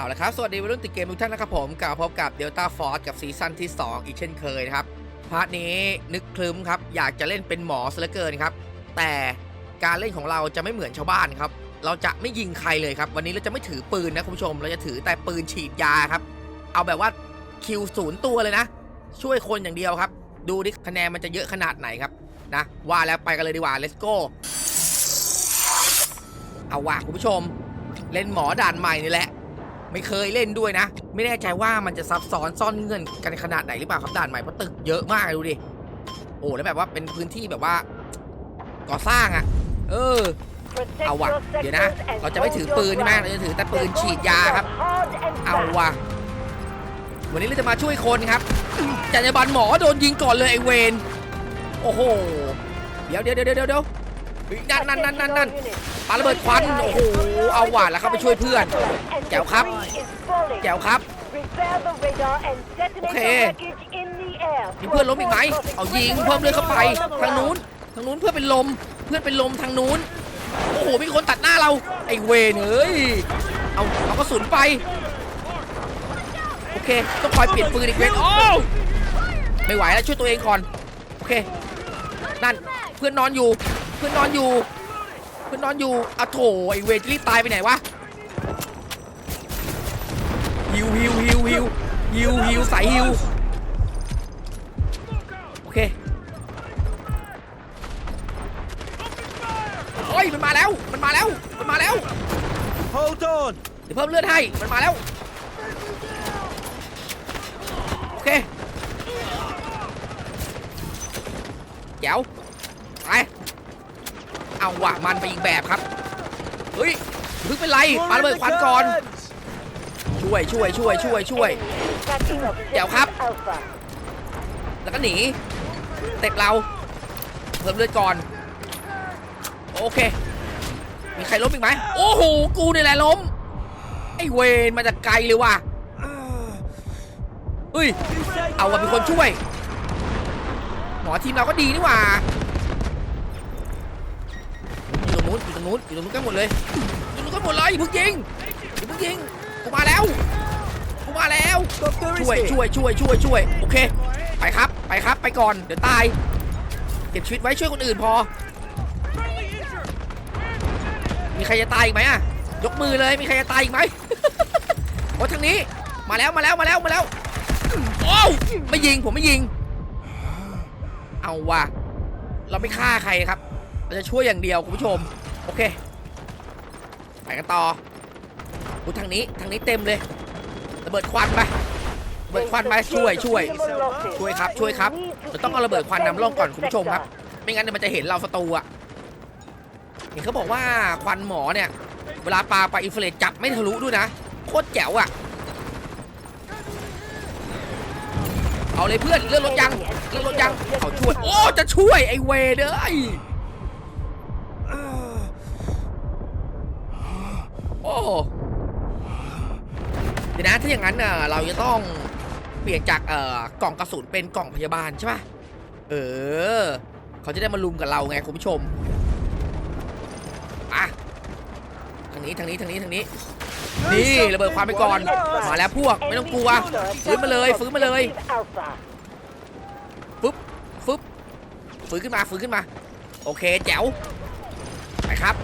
เอาละครับ สวัสดีวัยรุ่นติดเกมทุกท่านนะครับผมกลับพบกับ Delta Force กับซีซั่นที่ 2 อีกเช่นเคยนะครับ พาร์ทนี้นึกคลึ้มครับ อยากจะเล่นเป็นหมอซะเหลือเกินครับ แต่การเล่นของเราจะไม่เหมือนชาวบ้านครับ เราจะไม่ยิงใครเลยครับ วันนี้เราจะไม่ถือปืนนะคุณผู้ชม เราจะถือแต่ปืนฉีดยาครับ เอาแบบว่าคิวศูนย์ตัวเลยนะ ช่วยคนอย่างเดียวครับ ดูดิคะแนนมันจะเยอะขนาดไหนครับนะว่าแล้วไปกันเลยดีกว่า let's go เอาว่ะคุณผู้ชม เล่นหมอด่านใหม่นี่แหละ ไม่เคยเล่นด้วยนะ ไม่แน่ใจว่ามันจะซับซ้อนซ่อนเงื่อนกันขนาดไหนหรือเปล่าครับด่านใหม่เพราะตึกเยอะมากดูดิโอ้แล้วแบบว่าเป็นพื้นที่แบบว่า ก่อสร้างอะ่ะ เออเอาว่ะเดี๋ยวนะ เราจะไม่ถือปืนใช่ไหมเราจะถือแต่ปืนฉีดยาครับ เอาว่ะวันนี้เราจะมาช่วยคนครับจันยบันหมอโดนยิงก่อนเลยไอเวนโอ้โห เดี๋ยวเดี๋ยวเดี๋ยวเดี๋ยวเดี๋ยวเฮ้ย นั่นนั่นนั่นนั่นนั่นปาระเบิดควันโอ้โหเอาว่ะแล้วเข้าไปช่วยเพื่อนแจ๋วครับแจ๋วครับโอเคมีเพื่อนล้มอีกไหมเอายิงเพิ่มเลือดเข้าไปทางนู้นทางนู้นเพื่อนเป็นลมเพื่อนเป็นลมทางนู้นโอ้โหมีคนตัดหน้าเราไอเวนเอ้ยเอาเอากระสุนไปโอเคต้องคอยเปลี่ยนปืนอีกเวนโอ้ไม่ไหวแล้วช่วยตัวเองก่อนโอเคนั่นเพื่อนนอนอยู่ เพื่อนนอนอยู่ เพื่อนนอนอยู่อะโถไอเวนจะรีบตายไปไหนวะฮิวฮิวฮิวฮิวฮิวฮิวสายฮิวโอเคโอ้ยมันมาแล้วมันมาแล้วมันมาแล้ว Hold on! เดี๋ยวเพิ่มเลือดให้มันมาแล้วโอเคเดี๋ยวไป เอาว่ะมันไปอีกแบบครับเฮ้ยเพิ่งเป็นไรปาระเบิดควันก่อนช่วยช่วยช่วยช่วยช่วยเดี๋ยวครับ แล้วก็หนีเต็บเราเพิ่มเลือดก่อนโอเค มีใครล้มอีกไหมโอ้โหกูนี่แหละล้มไอเวนมาจากไกลเลยว่ะเฮ้ยเอาว่ะมีคนช่วย หมอทีมเราก็ดีนี่ว่า นู้นอยู่ตรงนู้นอยู่ตรงนู้นกันหมดเลยอยู่ตรงนู้นกันหมดเลยอย่าเพิ่งยิงอย่าเพิ่งยิงกูมาแล้วกูมาแล้วช่วยช่วยช่วยช่วยช่วยโอเค ไปครับไปครับไปก่อนเดี๋ยวตายเก็บชีวิตไว้ช่วยคนอื่นพอ มีใครจะตายอีกไหมอะยกมือเลยมีใครจะตายอีกไหมโอ้ทางนี้มาแล้วมาแล้วมาแล้วมาแล้วโอ้วไม่ยิงผมไม่ยิง เอาว่ะเราไม่ฆ่าใครครับ เราจะช่วยอย่างเดียวคุณผู้ชม อเคไปกันต่อดูทางนี้ทางนี้เต็มเลยระเบิดควันไประเบิดควันไปช่วยช่วย ช่วยครับช่วยครับเราต้องเอาระเบิดควันนำร่องก่อนคุณผู้ชมครับ ไม่งั้นมันจะเห็นเราศัตรูอะเห็นเขาบอกว่าควันหมอเนี่ย เวลาปลาไปอินฟลูเรตจับไม่ทะลุด้วยนะโคตรแจ๋วอะเอาเลยเพื่อนเลื่อนรถยังเลื่อนรถยังเอาช่วยโอ้จะช่วยไอเวเด้อ เดี๋ยวนะถ้าอย่างนั้นเเราจะต้องเปลี่ยนจากเอ่อกล่องกระสุนเป็นกล่องพยาบาลใช่ป่ะ เออ เขาจะได้มาลุมกับเราไงคุณผู้ชมอะทางนี้ทางนี้ทางนี้ทางนี้ นี่ระเบิดความไปก่อน มาแล้วพวกไม่ต้องกลัวฟื้นมาเลยฟื้นมาเลยฟึบฟื้นขึ้นมาฟื้นขึ้นมา โอเคแจ๋วไปครับ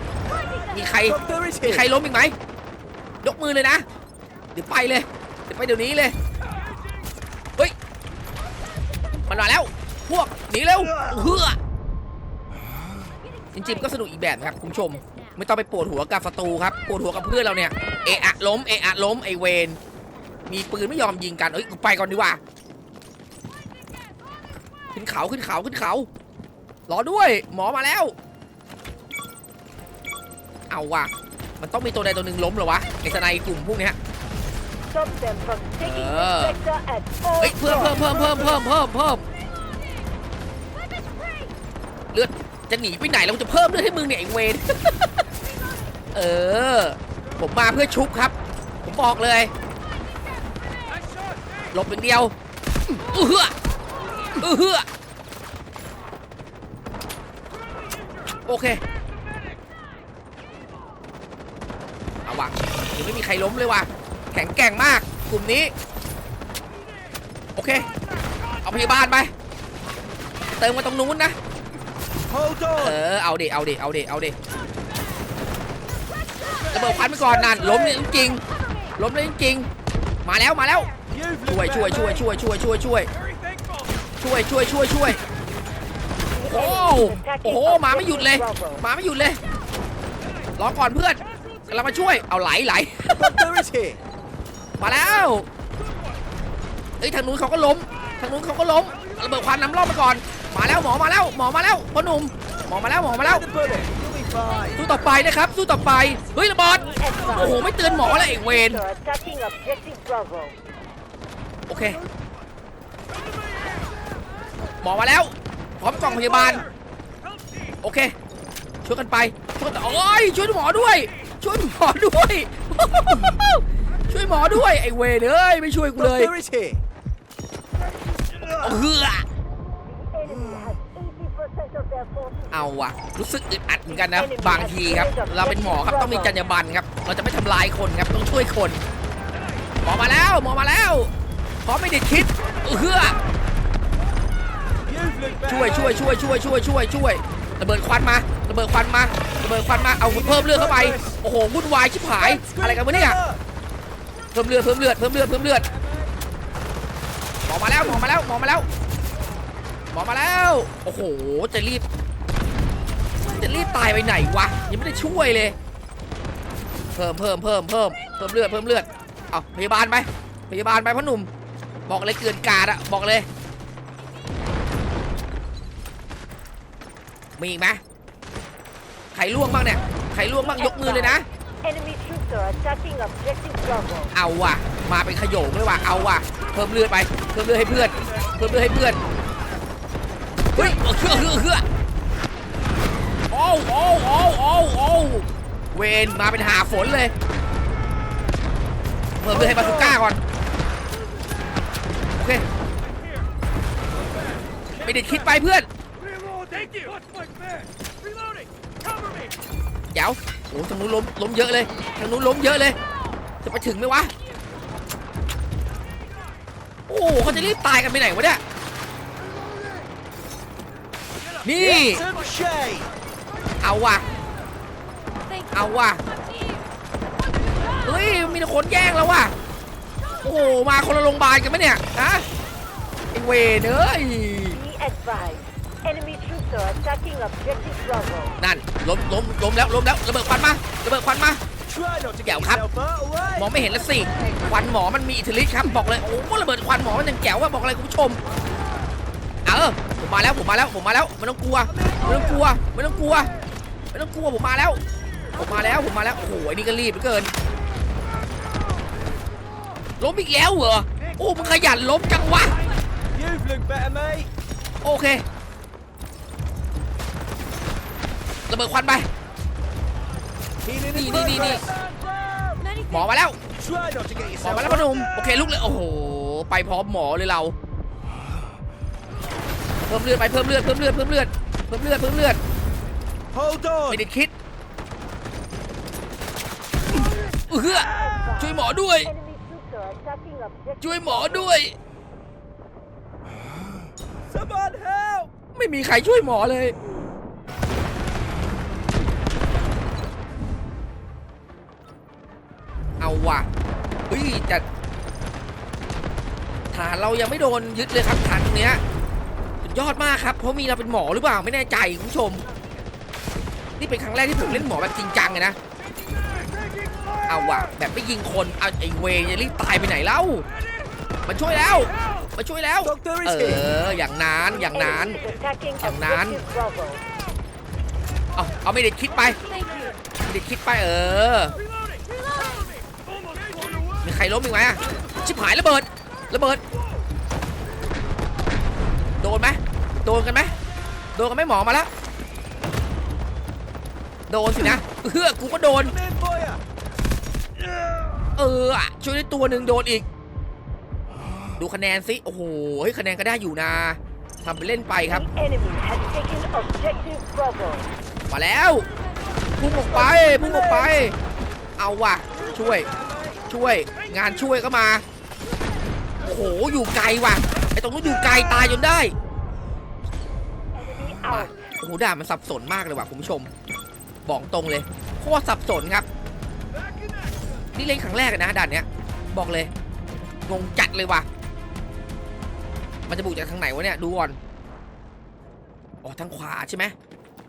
มีใคร Doctor is มี here. ใครล้มอีกไหมยกมือเลยนะ เดี๋ยวไปเลยเดี๋ยวไปเดี๋ยวนี้เลยเฮ้ยมันมาแล้ว พวกหนีเร็วเฮือจริงๆก็สนุกอีกแบบนะครับคุณผู้ชม ไม่ต้องไปปวดหัวกับศัตรูครับปวดหัวกับเพื่อนเราเนี่ยเอะอะล้มเอะอะล้มไอเวนมีปืนไม่ยอมยิงกันเอ้ยกูไปก่อนดีกว่าขึ้นเขาขึ้นเขาขึ้นเขารอด้วย หมอมาแล้ว เอาว่ะ มันต้องมีตัวใดตัวหนึ่งล้มเหรอวะไอ้สไนกลุ่มพวกเนี้ยเฮ้ยเพิ่มเพิ่มเพิ่มเพิ่มเพิ่มเพิ่มเพิ่มเลือดจะหนีไปไหนเราจะเพิ่มเลือดให้มึงเนี่ยไอ้เวนเออ ผมมาเพื่อชุบครับ ผมบอกเลยหลบอย่างเดียวอือเฮืออือเฮือโอเคเอาว่ะ ยังไม่มีใครล้มเลยว่ะแข็งแกร่งมากกลุ่มนี้ โอเค เอาพยาบาลไป เติมมาตรงนู้นนะเออเอาดิเอาดิเอาดิเอาดิระเบิดควันไปก่อนนั่นล้มเลยจริงล้มเลยจริงมาแล้วมาแล้วช่วยช่วยช่วยช่วยช่วยช่วยช่วยช่วยช่วยช่วยช่วยโอ้โหโอ้โหมาไม่หยุดเลย มาไม่หยุดเลยรอก่อนเพื่อน กำลังมาช่วยเอาไหลไหล Doctor is here. มาแล้วเอ้ยทางนู้นเขาก็ล้ม ทางนู้นเขาก็ล้มระเบิดควันนำรอบไปก่อน มาแล้วหมอมาแล้วหมอมาแล้วพ่อหนุ่มหมอมาแล้วหมอมาแล้ว The bullet. You'll be fine. สู้ต่อไปนะครับสู้ต่อไปเฮ้ยระเบิดโอ้โหไม่เตือนหมอเลยไอ้เวร Are attacking objective Bravo. โอเคหมอมาแล้วพร้อมกล่องพยาบาลโอเคช่วยกันไปช่วยกันโอ้ยช่วยหมอด้วย ช่วยหมอด้วย ช่วยหมอด้วย ไอ้เวรเอ้ยไม่ช่วยกูเลย Doctor is here. เอาเฮือ Enemy has 80% of their forces. เอาว่ะ รู้สึกอึดอัดเหมือนกันนะ บางทีครับ เราเป็นหมอครับต้องมีจรรยาบรรณครับ เราจะไม่ทำลายคนครับต้องช่วยคน หมอมาแล้วหมอมาแล้วพร้อมไม่ได้คิดเฮือ You've looked better. ช่วยช่วยช่วยช่วยช่วยช่วยช่วย ระเบิดควันมาระเบิดควันมาระเบิดควันมาเอาเพิ่มเลือดเข้าไปโอ้โหวุ่นวายชิบหายอะไรกันวะเนี่ยเพิ่มเลือดเพิ่มเลือดเพิ่มเลือดเพิ่มเลือดหมอมาแล้วหมอมาแล้วหมอมาแล้วหมอมาแล้วโอ้โหจะรีบจะรีบตายไปไหนวะยังไม่ได้ช่วยเลยเพิ่มเพิ่มเพิ่มเพิ่มเพิ่มเลือดเพิ่มเลือดเอาพยาบาลไปพยาบาลไปพ่อหนุ่มบอกเลยเกินกาดอะบอกเลย มีอีกไหมใครล่วงบ้างเนี่ย ใครล่วงบ้างยกมือเลยนะ Enemy troops are attacking objective Bravo. เอาว่ะ มาเป็นขโยงเลยว่ะ เอาว่ะ เพิ่มเลือดไป เพิ่มเลือดให้เพื่อน เพิ่มเลือดให้เพื่อน เฮ้ยเอาเชื่อเชื่อเชื่อโอ้โอ้โอ้โอ้โอ้เวนมาเป็นหาฝนเลย เพิ่มเลือดให้บาสุก้าก่อน โอเค ไม่ได้คิดไปเพื่อน เดี๋ยวโอ้ทางนู้นล้มล้มเยอะเลยทางนู้นล้มเยอะเลย จะไปถึงไหมวะ โอ้เขาจะรีบตายกันไปไหนวะเนี่ย นี่ Get some shade. เอาว่ะ เอาว่ะ เฮ้ย มีแต่คนแย่งแล้วว่ะ โอ้โห มาคนละโรงพยาบาลกันไหมเนี่ย ฮะไอเวรเอ้ย Be advised. Enemy troops are attacking objective Bravo. นั่นล้มล้มล้มแล้วล้มแล้วระเบิดควันมาระเบิดควันมา Try not to get Dạo khắp. yourself hurt away. มองไม่เห็นแล้วสิควันหมอมันมีอิทธิฤทธิ์ครับบอกเลยโอ้โหระเบิดควันหมอมันยังแจ๋วว่าบอกอะไรคุณผู้ชมเออผมมาแล้วผมมาแล้วผมมาแล้วไม่ต้องกลัวไม่ต้องกลัวไม่ต้องกลัวไม่ต้องกลัวผมมาแล้ว ผมมาแล้วผมมาแล้วโอ้โหไอ้นี่ก็รีบเหลือเกินล้มอีกแล้วเหรอโอ้มึงขยันล้มจังวะ You've looked better, mate. โอเค ระเบิดควันไป Healing in Đi, đi, đi, đi. progress. หมอมาแล้ว Try not to get หมอ yourself มาแล้วพอหนุ่ม hurt. โอเคลุกเลย โอ้โห ไปพร้อมหมอเลยเรา เพิ่มเลือดไป เพิ่มเลือด เพิ่มเลือด เพิ่มเลือด เพิ่มเลือด เพิ่มเลือด Hold on. ไม่ได้คิดเออช่วยหมอด้วย Enemy troops are attacking objective ช่วยหมอด้วย Someone help. ไม่มีใครช่วยหมอเลย เอาว่ะเฮ้ยจะฐานเรายังไม่โดนยึดเลยครับฐานตรงเนี้ยสุดยอดมากครับ เพราะมีเราเป็นหมอหรือเปล่าไม่แน่ใจคุณผู้ชม นี่เป็นครั้งแรกที่ผมเล่นหมอแบบจริงจังเลยนะเอาว่ะแบบไม่ยิงคนเอาไอเวจะรีบตายไปไหนเล่ามาช่วยแล้วมาช่วยแล้ว เออ อย่างนั้นอย่างนั้น Enemy is attacking Thằng Nán. objective Bravo. เอาเอาไม่ได้คิดไปไม่ได้คิดไปเออ มีใครล้มอีกไหมอะชิบหายระเบิดระเบิด โดนไหมโดนกันไหมโดนกันไหมหมอมาแล้วโดนสินะเฮือกูก็โดน เออช่วยได้ตัวหนึ่งโดนอีก ดูคะแนนสิโอ้โหเฮ้ยคะแนนก็ได้อยู่นะทำไปเล่นไปครับมาแล้วพุ่งออกไปพุ่งออกไป เอาว่ะช่วย ช่วยงานช่วยก็มา โอ้โห อยู่ไกลว่ะ ไอตรงนู้นอยู่ไกลตายจนได้ Enemy มา out. โอ้โหด่านมันสับสนมากเลยว่ะคุณผู้ชม บอกตรงเลยโคตรสับสนครับ นี่เล่นครั้งแรกเลยนะด่านเนี้ย บอกเลย งงจัดเลยว่ะ มันจะบุกจากทางไหนวะเนี่ย ดูก่อน อ๋อ ทางขวาใช่ไหม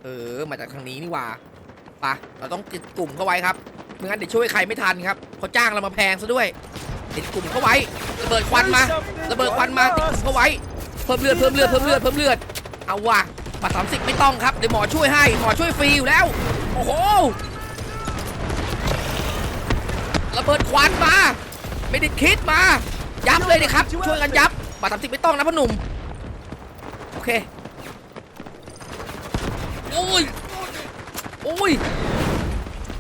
เออ มาจากทางนี้นี่หว่าไปะเราต้องติดกลุ่มเข้าไว้ครับ ไม่งั้นเดี๋ยวช่วยใครไม่ทันครับเขาจ้างเรามาแพงซะด้วยติดกลุ่มเข้าไว้ระเบิดควันมาระเบิดควันมาติดกลุ่มเข้าไว้เพิ่มเลือดเพิ่มเลือดเพิ่มเลือดเพิ่มเลือดเอาว่ะบัตรสามสิบไม่ต้องครับเดี๋ยวหมอช่วยให้หมอช่วยฟรีอยู่แล้วโอ้โหระเบิดควันมา ไม่ได้คิดมา ยับเลยดิครับ ช่วยกันยับบัตรสามสิบไม่ต้องนะพ่อหนุ่ม โอเค โอ้ย โอ้ย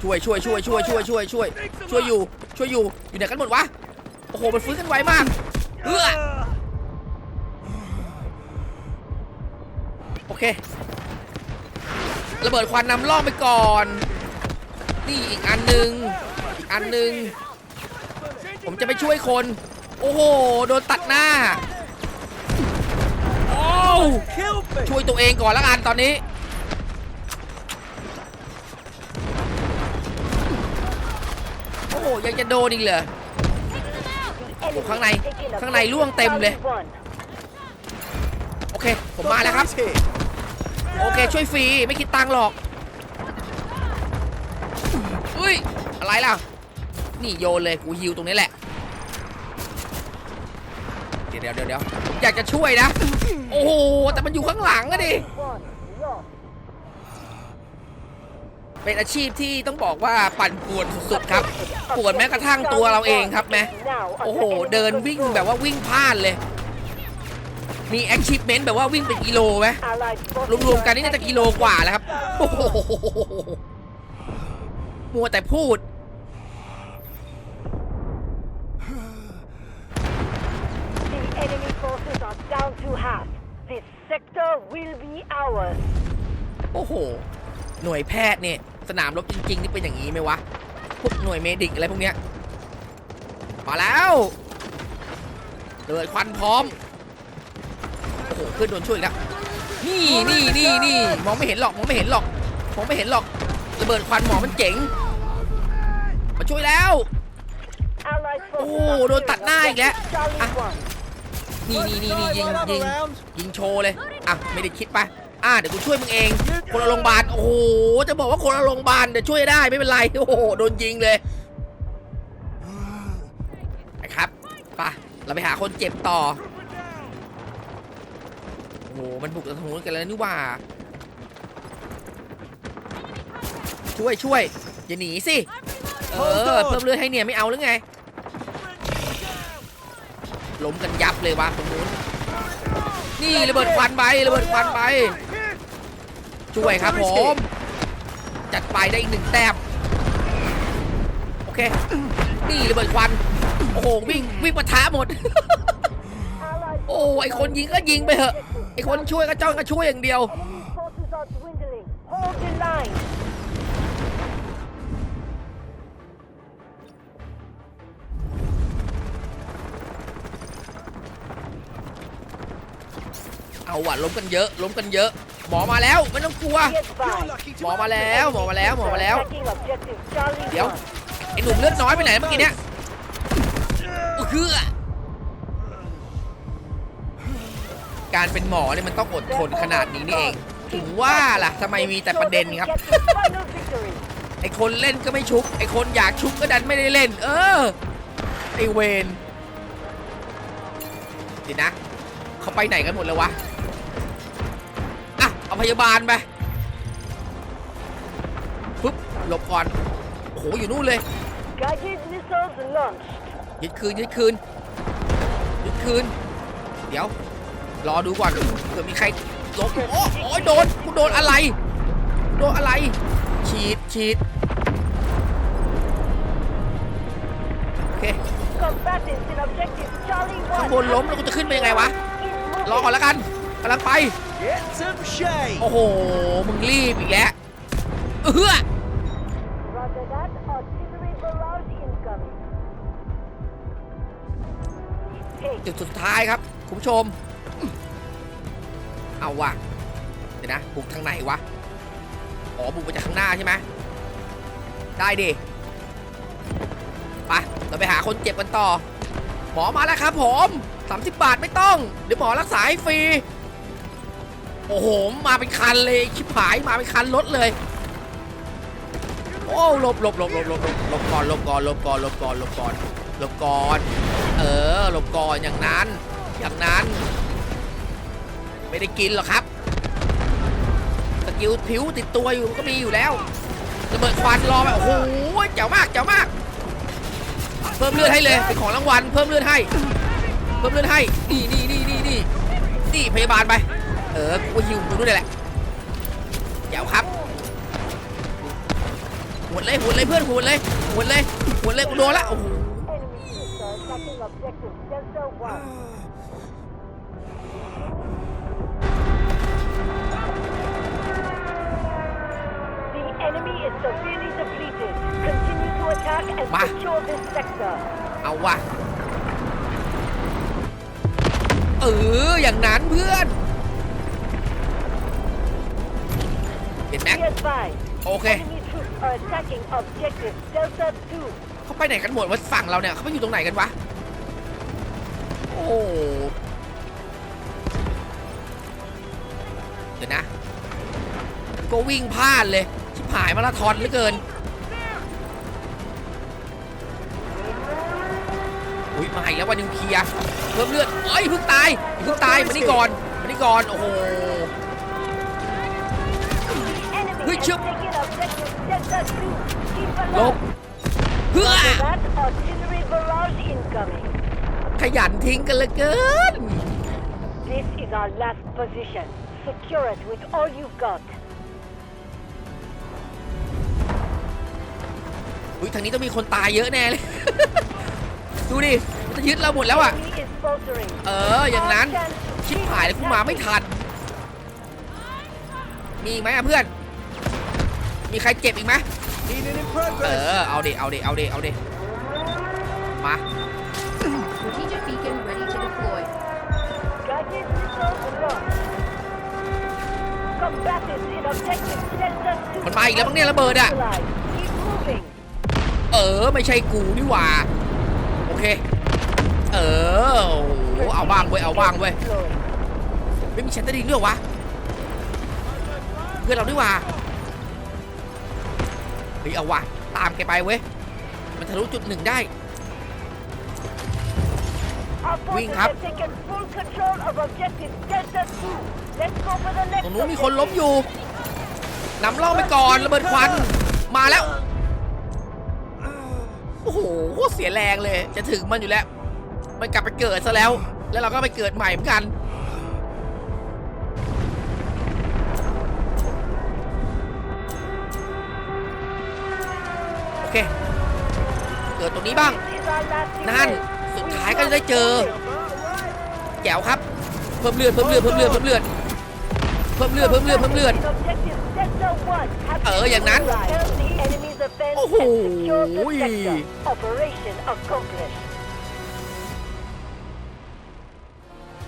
ช่วยช่วยช่วยช่วยช่วยช่วยช่วยช่วยอยู่ช่วยอยู่อยู่ไหนกันหมดวะโอ้โหมันฟื้นกันไวมากเออโอเคระเบิดควันนำล่องไปก่อน นี่อีกอันหนึ่งอีกอันหนึ่งผมจะไปช่วยคน โอ้โหโดนตัดหน้าโอ้ช่วยตัวเองก่อนละกันตอนนี้ หยังจะโดนอีกเหรอข้างในข้างในร่วงเต็มเลย โอเค ผมมาแล้วครับ โอเค ช่วยฟรี ไม่คิดตังค์หรอก อุ้ย อะไรล่ะ นี่โยนเลย กูฮิวตรงนี้แหละ เดี๋ยวเดี๋ยวเดี๋ยวเดี๋ยวอยากจะช่วยนะ โอ้โห แต่มันอยู่ข้างหลังอะดิ เป็นอาชีพที่ต้องบอกว่าปั่นป่วนสุดๆครับป่วนแม้กระทั่งตัวเราเองครับแม้ Now โอ้โห under enemy เดินวิ่ง control. แบบว่าวิ่งพลาดเลย มีแอคชีพเมนต์แบบว่าวิ่งเป็นกิโลไหม Allied forces รวมๆ are กันนี่น่าจะกิโลกว่าแล้วครับโอ้โหมัวแต่พูด The enemy forces are down to half. This sector will be ours. โอ้โห หน่วยแพทย์เนี่ย สนามรบจริงๆนี่เป็นอย่างนี้ไหมวะ พวกหน่วยเมดิกอะไรพวกเนี้ยมาแล้วเลยควันพร้อม โอ้โหขึ้นโดนช่วยแล้ว นี่นี่นี่นี่มองไม่เห็นหรอกมองไม่เห็นหรอกมองไม่เห็นหรอกระเบิดควันหมอมันเจ๋ง มาช่วยแล้ว โอ้โดนตัดหน้าอีกแล้วอะนี่นี่นี่ยิงยิงยิงโชว์เลย อะไม่ได้คิดไป อะเดี๋ยวกูช่วยมึงเอง คนละโรงพยาบาลโอ้โหจะบอกว่าคนละโรงพยาบาลเดี๋ยวช่วยได้ไม่เป็นไรโอ้โหโดนยิงเลยครับไปเราไปหาคนเจ็บต่อโอ้โหมันบุกจากทางนู้นกันแล้วนี่ว่า ช่วยช่วยอย่าหนีสิเออเพิ่มเลือดให้เนี่ยไม่เอาหรือไงล้มกันยับเลยวะตรงนู้นนี่ระเบิดควันไประเบิดควันไป ช่วยครับผม จัดไปได้อีกหนึ่งแต้มโอเค นี่ระเบิดควัน โอ้โหวิ่งวิ่งปะทะหมด Allied โอ้ไอคนยิงก็ยิงไปเถอะ ไอคนช่วยก็จ้องก็ช่วยอย่างเดียว enemy forces are dwindling. Hold the line. เอาว่ะล้มกันเยอะล้มกันเยอะ หมอมาแล้วไม่ต้องกลัว หมอมาแล้วหมอมาแล้วหมอมาแล้ว เดี๋ยวไอหนุ่มเลือดน้อยไปไหนเมื่อกี้เนี้ยคือการเป็นหมอเนี่ยมันต้องอดทนขนาดนี้นี่เอง ถึงว่าล่ะทำไมมีแต่ประเด็นครับ ไอคนเล่นก็ไม่ชุบ ไอคนอยากชุบก็ดันไม่ได้เล่น เออ ไอเวนเดี๋ยวนะ เขาไปไหนกันหมดแล้ววะ พยาบาลไปปุ๊บหลบก่อนโอ้โหอยู่นู่นเลย Guided missiles launched. ยึดคืนยึดคืนยึดคืน เดี๋ยว รอดูก่อนเผื่อมีใครลบโอ้โอ้ยโดนกูโดนอะไร โดนอะไร ฉีดฉีดโอเค Combatants in objective Charlie one. ข้างบนล้มแล้วกูจะขึ้นไปยังไงวะ Is รอก่อน moving. แล้วกัน กำลังไป Get some shade. โอ้โห มึงรีบอีกแล้วเออ Roger that. Artillery barrage incoming. จุดสุดท้ายครับ คุณผู้ชม เอาว่ะ เดี๋ยวนะ บุกทางไหนวะ อ๋อ บุกมาจากข้างหน้าใช่ไหม ได้ดิไปเราไปหาคนเจ็บกันต่อ หมอมาแล้วครับผม 30 บาทไม่ต้อง เดี๋ยวหมอรักษาให้ฟรี โอ้โห มาเป็นคันเลยชิบหายมาเป็นคันรถเลย โอ้หลบหลบหลบหลบหลบหลบหลบก่อนหลบก่อนหลบก่อนหลบก่อนหลบก่อนหลบก่อน เออหลบก่อนอย่างนั้น อย่างนั้น ไม่ได้กินหรอกครับสกิลผิวติดตัวอยู่ก็มีอยู่แล้วระเบิดควันรอไปโอ้โหเจ๋วมากเจ๋วมาก เพิ่มเลือดให้เลยเป็นของรางวัลเพิ่มเลือดให้ เพิ่มเลือดให้นี่นี่นี่นี่นี่นี่พยาบาลไป ออกูก็ฮิวกูด้วยแหละเจ๋วครับหวดเลยหวดเลยเพื่อนหวดเลยหวดเลยหวดเลยกูโดนละโอ้โห enemy troops are attacking objective Delta 1. The enemy is severely depleted. Continue to attack and Ma. secure this sector. เอาวะเอออย่างนั้นเพื่อน เห็นไหม Be advised, โอเค enemy troops are attacking objective Delta 2. เขาไปไหนกันหมดวะฝั่งเราเนี่ยเขาไปอยู่ตรงไหนกันวะ โอ้เดี๋ยวนะ ก็วิ่งพลาดเลย ชิบหายมาราธอนเหลือเกิน อุ้ยมาอีกแล้ววันนิวเคลียร์เพิ่มเลือดเอ้ยเพิ่งตายอย่าเพิ่งตายมานี่ก่อนมานี่ก่อน โอ้โห ฮ้ยเชิบลบเพื่อขยันทิ้งกันเหลือเกิน This is our last position. Secure it with all you've got. อุ้ยทางนี้ต้องมีคนตายเยอะแน่เลย ดูดิมันยึดเราหมดแล้วอะ เออ อย่างนั้น ชิบหายเลยกูมาไม่ทัน มีไหมอะเพื่อน มีใครเจ็บอีกไหม Heating in เอ progress. อเอาดิ เอาดิ เอาดิ เอาดิ มา Strategic beacon ready to deploy. Guided missile launched. Combatants in objective Delta 2. มันมาอีกแล้วมั้งเนี่ยระเบิดอะ Neutralized. Keep moving. เออ ไม่ใช่กูนี่หว่า โอเค เออโอ้โหเอาบ้างเว้ย เอาบ้างเว้ย Deploy. ไม่มีแชตเตอร์ดีด้วยเหรอวะ เพื่อนเราด้วยว่ะเฮ้ยเอาว่ะตามแกไปเว้ย มันทะลุจุดหนึ่งได้ Our Wing forces up. have taken full control of objective Delta 2. Let's go for the ต next รงนู้นมีคนล้ม objective. อยู่นำล่องไปก่อนระเบิดควันมาแล้ว โอ้โหโคตรเสียแรงเลย จะถึงมันอยู่แล้ว มันกลับไปเกิดซะแล้ว แล้วเราก็ไปเกิดใหม่เหมือนกัน อเค เกิดตรงนี้บ้าง นั่น สุดท้ายก็จะได้เจอแจ๋วครับ เพิ่มเลือด เพิ่มเลือด เพิ่มเลือด เพิ่มเลือด เพิ่มเลือด เพิ่มเลือด เพิ่มเลือด เออ อย่างนั้น โอ้โห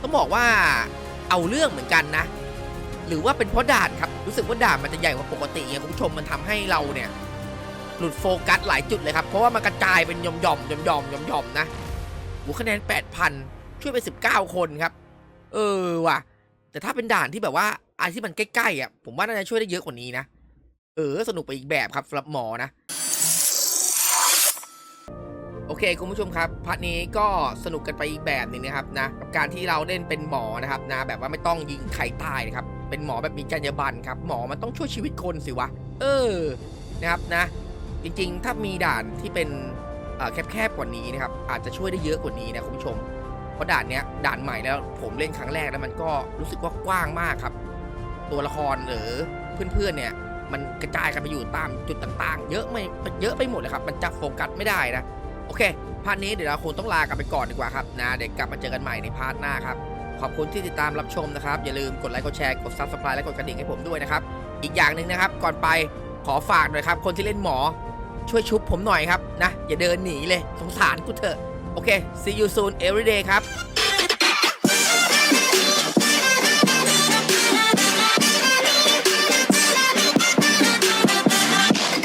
ต้องบอกว่าเอาเรื่องเหมือนกันนะ หรือว่าเป็นเพราะด่านครับ รู้สึกว่าด่านมันจะใหญ่กว่าปกติไงคุณผู้ชมมันทำให้เราเนี่ย หลุดโฟกัสหลายจุดเลยครับ เพราะว่ามันกระจายเป็นหย่อมหย่อมหย่อมหย่อมหย่อมย่อมนะหูคะแนน 8,000 ช่วยไป 19 คนครับ เออว่ะ แต่ถ้าเป็นด่านที่แบบว่าอันที่มันใกล้ๆอะ ผมว่าน่าจะช่วยได้เยอะกว่านี้นะ เออ สนุกไปอีกแบบครับสำหรับหมอนะ โอเค คุณผู้ชมครับพาร์ทนี้ก็สนุกกันไปอีกแบบหนึ่งนะครับนะกับการที่เราเล่นเป็นหมอนะครับนะ แบบว่าไม่ต้องยิงใครตายนะครับ เป็นหมอแบบมีจรรยาบรรณครับ หมอมันต้องช่วยชีวิตคนสิวะ เออ นะครับนะ จริง ๆ ถ้ามีด่านที่เป็นแคบๆกว่านี้นะครับ อาจจะช่วยได้เยอะกว่านี้นะคุณผู้ชม เพราะด่านเนี้ยด่านใหม่แล้วผมเล่นครั้งแรกแล้วมันก็รู้สึกว่ากว้างมากครับ ตัวละครหรือเพื่อนๆเนี่ยมันกระจายกันไปอยู่ตามจุดต่างๆ เยอะไม่เยอะไปหมดเลยครับ มันจับโฟกัสไม่ได้นะ โอเค พาร์ทนี้เดี๋ยวเราคงต้องลากันไปก่อนดีกว่าครับนะเดี๋ยวกลับมาเจอกันใหม่ในพาร์ทหน้าครับ ขอบคุณที่ติดตามรับชมนะครับ อย่าลืมกดไลค์ กดแชร์ กด subscribe และกดกระดิ่งให้ผมด้วยนะครับ อีกอย่างหนึ่งนะครับ ก่อนไปขอฝากหน่อยครับ คนที่เล่นหมอ ช่วยชุบผมหน่อยครับนะ อย่าเดินหนีเลยสงสารกูเถอะ โอเค see you soon every day ครับ